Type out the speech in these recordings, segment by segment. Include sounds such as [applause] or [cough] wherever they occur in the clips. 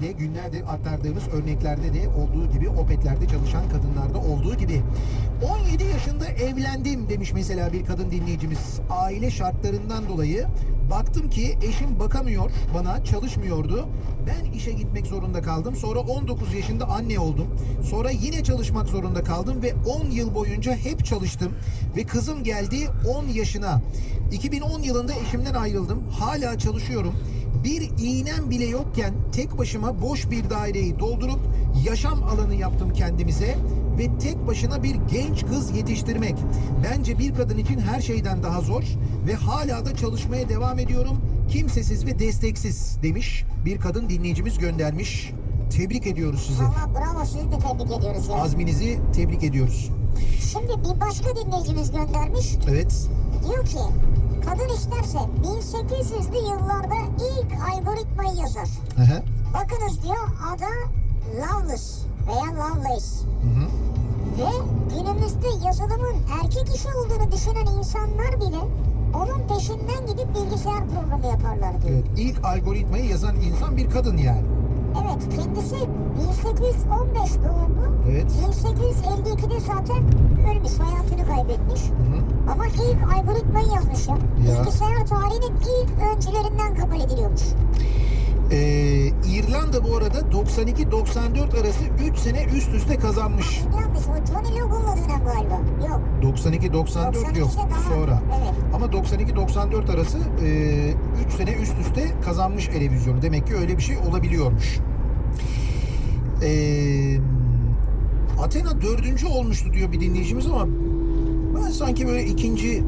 de günlerdir aktardığımız örneklerde de olduğu gibi Opet'lerde çalışan kadınlarda olduğu gibi 17 yaşında evlendim demiş mesela bir kadın dinleyicimiz. Aile şartlarından dolayı baktım ki eşim bakamıyor bana çalışmıyordu. Ben işe gitmek zorunda kaldım. Sonra 19 yaşında anne oldum. Sonra yine çalışmak zorunda kaldım ve 10 yıl boyunca hep çalıştım ve kızım geldi 10 yaşına. 2010 yılında eşimden ayrıldım. Hala çalışıyorum. Bir iğnem bile yokken tek başıma boş bir daireyi doldurup yaşam alanı yaptım kendimize ve tek başına bir genç kız yetiştirmek bence bir kadın için her şeyden daha zor ve hala da çalışmaya devam ediyorum. Kimsesiz ve desteksiz demiş bir kadın dinleyicimiz göndermiş. Tebrik ediyoruz sizi. Valla bravo sizi de tebrik ediyoruz ya. Azminizi tebrik ediyoruz. Şimdi bir başka dinleyicimiz göndermiş. Evet. Diyor ki kadın isterse 1800'lü yıllarda ilk algoritmayı yazar. Hı hı. Bakınız diyor adı Loveless veya Lovelace. Hı hı. Ve günümüzde yazılımın erkek işi olduğunu düşünen insanlar bile onun peşinden gidip bilgisayar programı yaparlar diyor. Evet. İlk algoritmayı yazan insan bir kadın yani. Evet kendisi 1815 doğumlu. Evet. 1852'de zaten ölmüş, hayatını kaybetmiş. Hı. Ama ilk algoritmayı yazmış ya. Ya. Bilgisayar tarihinin ilk öncülerinden kabul ediliyormuş. Ee, İrlanda bu arada 92-94 arası 3 sene üst üste kazanmış. Yanlış o Tony Logan'la dönem galiba. Yok. 92-94 yok 92'de daha- sonra. Evet. Ama 92-94 arası 3 sene üst üste kazanmış televizyonu. Demek ki öyle bir şey olabiliyormuş. Ee, Athena dördüncü olmuştu diyor bir dinleyicimiz ama ben sanki böyle ikinci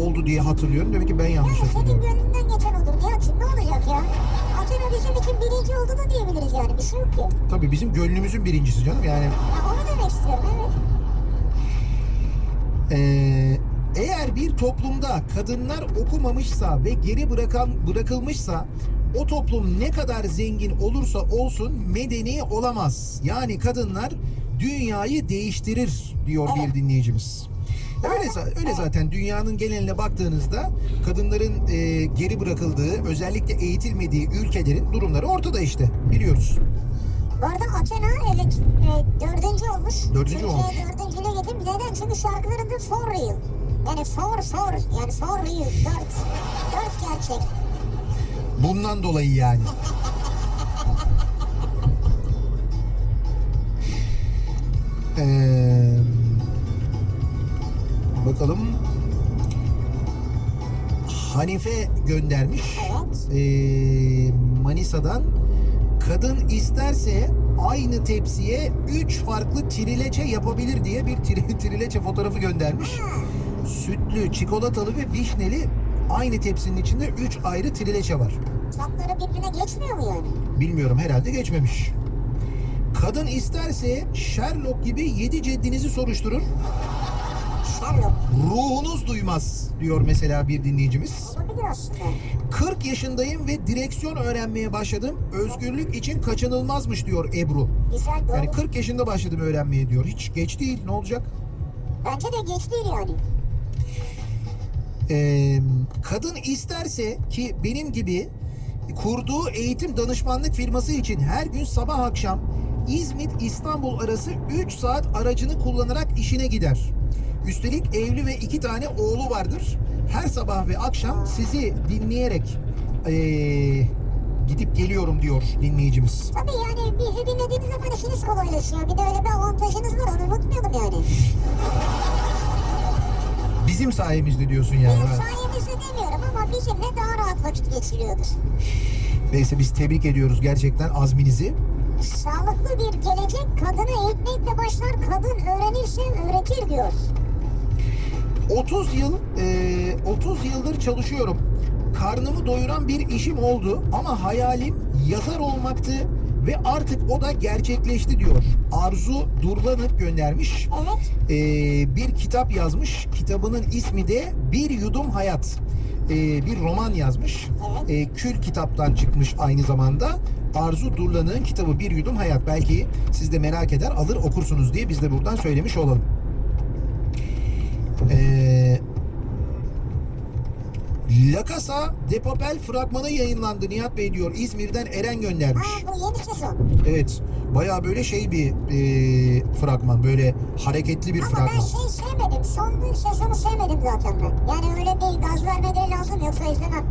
oldu diye hatırlıyorum. Demek ki ben yanlış Yani senin hatırlıyorum. gönlünden geçen odur. Nihat'cığım ne olacak ya? Athena bizim için birinci oldu da diyebiliriz yani. Bir şey yok ki. Tabii bizim gönlümüzün birincisi canım. Yani Ya onu demek istiyorum evet. Ee, eğer bir toplumda kadınlar okumamışsa ve geri bırakan bırakılmışsa o toplum ne kadar zengin olursa olsun medeni olamaz. Yani kadınlar dünyayı değiştirir diyor bir dinleyicimiz. Öyle, öyle zaten dünyanın geneline baktığınızda kadınların e, geri bırakıldığı özellikle eğitilmediği ülkelerin durumları ortada işte biliyoruz. Bu arada Athena evet e, dördüncü olmuş. Dördüncü Türkiye olmuş. dördüncüyle getirmiş. Neden? Çünkü şarkılarında for real. Yani for for yani for real. Dört. Dört gerçek. Bundan dolayı yani. [laughs] Ee, bakalım. Hanife göndermiş. Evet. Ee, Manisa'dan. Kadın isterse aynı tepsiye 3 farklı trileçe yapabilir diye bir tri- [laughs] trileçe fotoğrafı göndermiş. Sütlü, çikolatalı ve vişneli aynı tepsinin içinde 3 ayrı trileçe var. Tatları birbirine geçmiyor mu yani? Bilmiyorum herhalde geçmemiş. Kadın isterse Sherlock gibi yedi ceddinizi soruşturur. Sherlock. Ruhunuz duymaz diyor mesela bir dinleyicimiz. Olabilir aslında. 40 yaşındayım ve direksiyon öğrenmeye başladım. Özgürlük için kaçınılmazmış diyor Ebru. Güzel doğru. Yani 40 yaşında başladım öğrenmeye diyor. Hiç geç değil ne olacak? Bence de geç değil yani. Kadın isterse ki benim gibi kurduğu eğitim danışmanlık firması için her gün sabah akşam İzmit İstanbul arası 3 saat aracını kullanarak işine gider. Üstelik evli ve iki tane oğlu vardır. Her sabah ve akşam sizi dinleyerek ee, gidip geliyorum diyor dinleyicimiz. Tabii yani bizi dinlediğiniz zaman işiniz kolaylaşıyor. Bir de öyle bir avantajınız var onu unutmayalım yani. Bizim sayemizde diyorsun yani. Benim sayemizde demiyorum ama bizimle daha rahat vakit geçiriyordur. Neyse biz tebrik ediyoruz gerçekten azminizi. Sağlıklı bir gelecek kadını eğitmekle başlar. Kadın öğrenirse öğretir diyor. 30 yıl e, 30 yıldır çalışıyorum. Karnımı doyuran bir işim oldu ama hayalim yazar olmaktı ve artık o da gerçekleşti diyor. Arzu Durlanık göndermiş. Evet. E, bir kitap yazmış. Kitabının ismi de Bir Yudum Hayat. E, bir roman yazmış. Evet. E, Kül kitaptan çıkmış aynı zamanda. Arzu Durlanık'ın kitabı Bir Yudum Hayat. Belki siz de merak eder alır okursunuz diye biz de buradan söylemiş olalım. Ee, La Casa de Papel fragmanı yayınlandı Nihat Bey diyor. İzmir'den Eren göndermiş. Ha bu yeni sezon. Evet. Baya böyle şey bir e, fragman. Böyle hareketli bir Ama ben fragman. şeyi sevmedim. Son sezonu sevmedim zaten ben. Yani öyle bir gaz vermeleri lazım yoksa izlemem.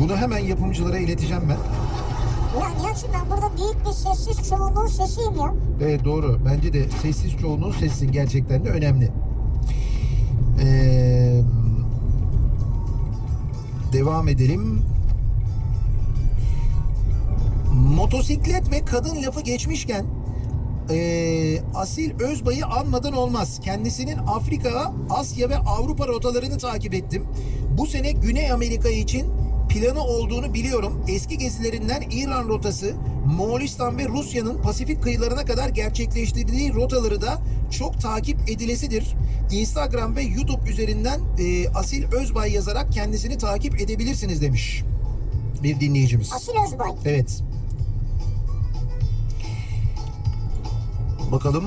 Bunu hemen yapımcılara ileteceğim ben. Ya Nihat'cığım ben burada büyük bir sessiz çoğunluğun sesiyim ya. Evet doğru. Bence de sessiz çoğunluğun sessin gerçekten de önemli. Ee, devam edelim. Motosiklet ve kadın lafı geçmişken ee, Asil Özbay'ı anmadan olmaz. Kendisinin Afrika, Asya ve Avrupa rotalarını takip ettim. Bu sene Güney Amerika için planı olduğunu biliyorum. Eski gezilerinden İran rotası, Moğolistan ve Rusya'nın Pasifik kıyılarına kadar gerçekleştirdiği rotaları da çok takip edilesidir. Instagram ve YouTube üzerinden e, Asil Özbay yazarak kendisini takip edebilirsiniz demiş bir dinleyicimiz. Asil Özbay. Evet. Bakalım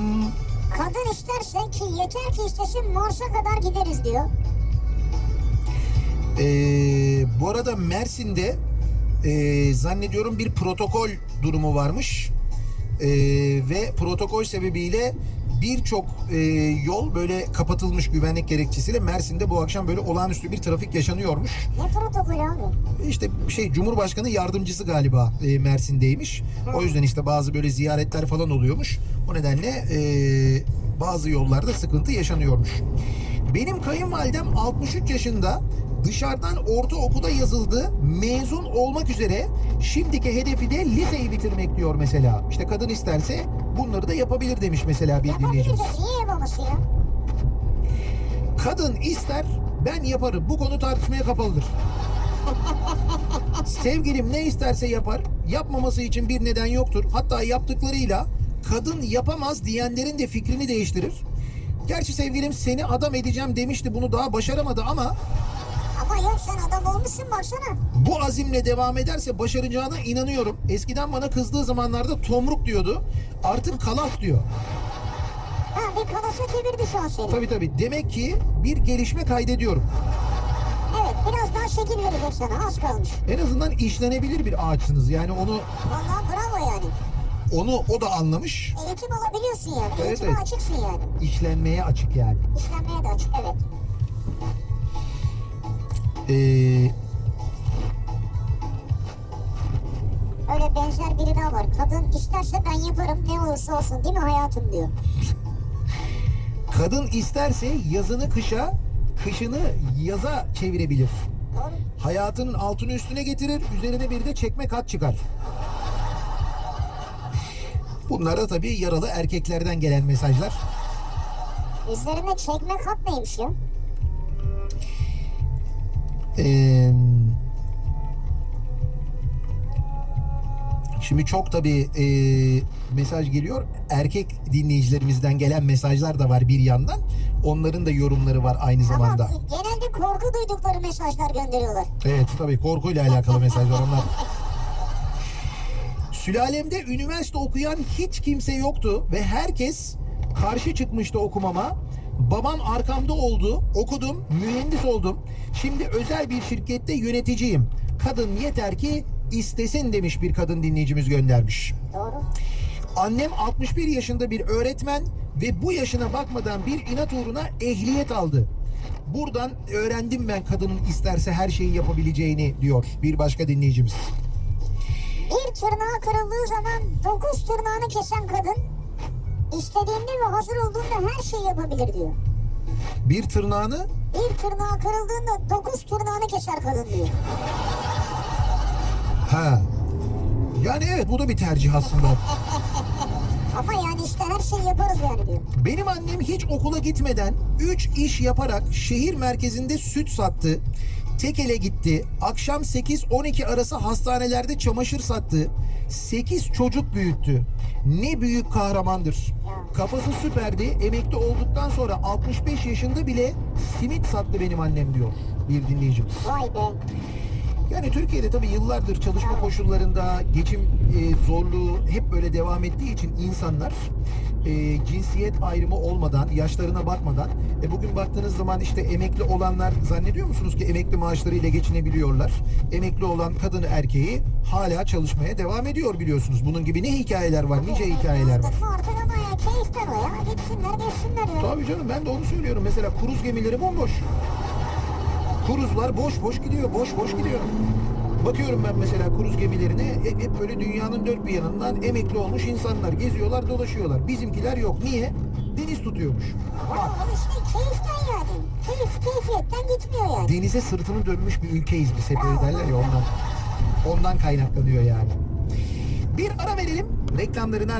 Kadın isterse ki yeter ki istesin Mars'a kadar gideriz diyor. Ee, bu arada Mersin'de e, zannediyorum bir protokol durumu varmış. Ee, ve protokol sebebiyle birçok e, yol böyle kapatılmış güvenlik gerekçesiyle Mersin'de bu akşam böyle olağanüstü bir trafik yaşanıyormuş. Ne protokolü abi? İşte şey Cumhurbaşkanı yardımcısı galiba e, Mersin'deymiş. O yüzden işte bazı böyle ziyaretler falan oluyormuş. O nedenle e, bazı yollarda sıkıntı yaşanıyormuş. Benim kayınvalidem 63 yaşında dışarıdan ortaokulda yazıldı. Mezun olmak üzere şimdiki hedefi de liseyi bitirmek diyor mesela. İşte kadın isterse bunları da yapabilir demiş mesela bir dinleyicimiz. Niye yapamazsın ya? Kadın ister ben yaparım. Bu konu tartışmaya kapalıdır. [laughs] Sevgilim ne isterse yapar. Yapmaması için bir neden yoktur. Hatta yaptıklarıyla kadın yapamaz diyenlerin de fikrini değiştirir. Gerçi sevgilim seni adam edeceğim demişti. Bunu daha başaramadı ama Ama yok sen adam olmuşsun baksana. bu azimle devam ederse başaracağına inanıyorum. Eskiden bana kızdığı zamanlarda tomruk diyordu. Artık kalaf diyor. Ha bir kalasa çevirdi şu an seni. Tabii tabii. Demek ki bir gelişme kaydediyorum. Evet biraz daha şekil verecek sana az kalmış. En azından işlenebilir bir ağaçsınız. Yani onu Vallahi bravo yani. onu o da anlamış. Eğitim alabiliyorsun yani. Evet, Eğitime evet. açıksın yani. işlenmeye açık yani. İşlenmeye de açık evet. Ee, Öyle benzer biri daha var. Kadın isterse ben yaparım ne olursa olsun değil mi hayatım diyor. kadın isterse yazını kışa, kışını yaza çevirebilir. Doğru. Hayatının altını üstüne getirir, üzerine bir de çekme kat çıkar. Bunlar da tabii yaralı erkeklerden gelen mesajlar. Üzerine çekme kat neymiş ya? Ee, şimdi çok tabii e, mesaj geliyor. Erkek dinleyicilerimizden gelen mesajlar da var bir yandan. Onların da yorumları var aynı zamanda. Ama genelde korku duydukları mesajlar gönderiyorlar. Evet tabii korkuyla alakalı mesajlar onlar. Sülalemde üniversite okuyan hiç kimse yoktu ve herkes karşı çıkmıştı okumama. Babam arkamda oldu, okudum, mühendis oldum. Şimdi özel bir şirkette yöneticiyim. Kadın yeter ki istesin demiş bir kadın dinleyicimiz göndermiş. Doğru. Annem 61 yaşında bir öğretmen ve bu yaşına bakmadan bir inat uğruna ehliyet aldı. Buradan öğrendim ben kadının isterse her şeyi yapabileceğini diyor bir başka dinleyicimiz. Bir tırnağı kırıldığı zaman dokuz tırnağını kesen kadın istediğinde ve hazır olduğunda her şeyi yapabilir diyor. Bir tırnağını Bir tırnağı kırıldığında dokuz tırnağını keser kadın diyor. ha. Yani evet bu da bir tercih aslında. [laughs] Ama yani işte her şeyi yaparız yani diyor. Benim annem hiç okula gitmeden 3 iş yaparak şehir merkezinde süt sattı. Tekele gitti. Akşam 8-12 arası hastanelerde çamaşır sattı. 8 çocuk büyüttü. Ne büyük kahramandır. Kafası süperdi. Emekli olduktan sonra 65 yaşında bile simit sattı benim annem diyor bir dinleyicimiz. Vay be. Yani Türkiye'de tabii yıllardır çalışma koşullarında geçim e, zorluğu hep böyle devam ettiği için insanlar e, cinsiyet ayrımı olmadan, yaşlarına bakmadan e, bugün baktığınız zaman işte emekli olanlar zannediyor musunuz ki emekli maaşlarıyla geçinebiliyorlar? Emekli olan kadını erkeği hala çalışmaya devam ediyor biliyorsunuz. Bunun gibi ne hikayeler var, nice hikayeler var. Artık mı artık ama ya keyiften o ya. Gitsinler geçsinler ya. Tabii canım ben de onu söylüyorum. Mesela kruz gemileri bomboş. Kruzlar boş boş gidiyor, boş boş gidiyor. Bakıyorum ben mesela kruz gemilerine hep, hep böyle dünyanın dört bir yanından emekli olmuş insanlar geziyorlar, dolaşıyorlar. Bizimkiler yok. Niye? Deniz tutuyormuş. O işte keyiften yani. Keyif keyfiyetten gitmiyor yani. Denize sırtını dönmüş bir ülkeyiz biz hep öyle derler ya ondan. Ondan kaynaklanıyor yani. Bir ara verelim. Reklamların ardından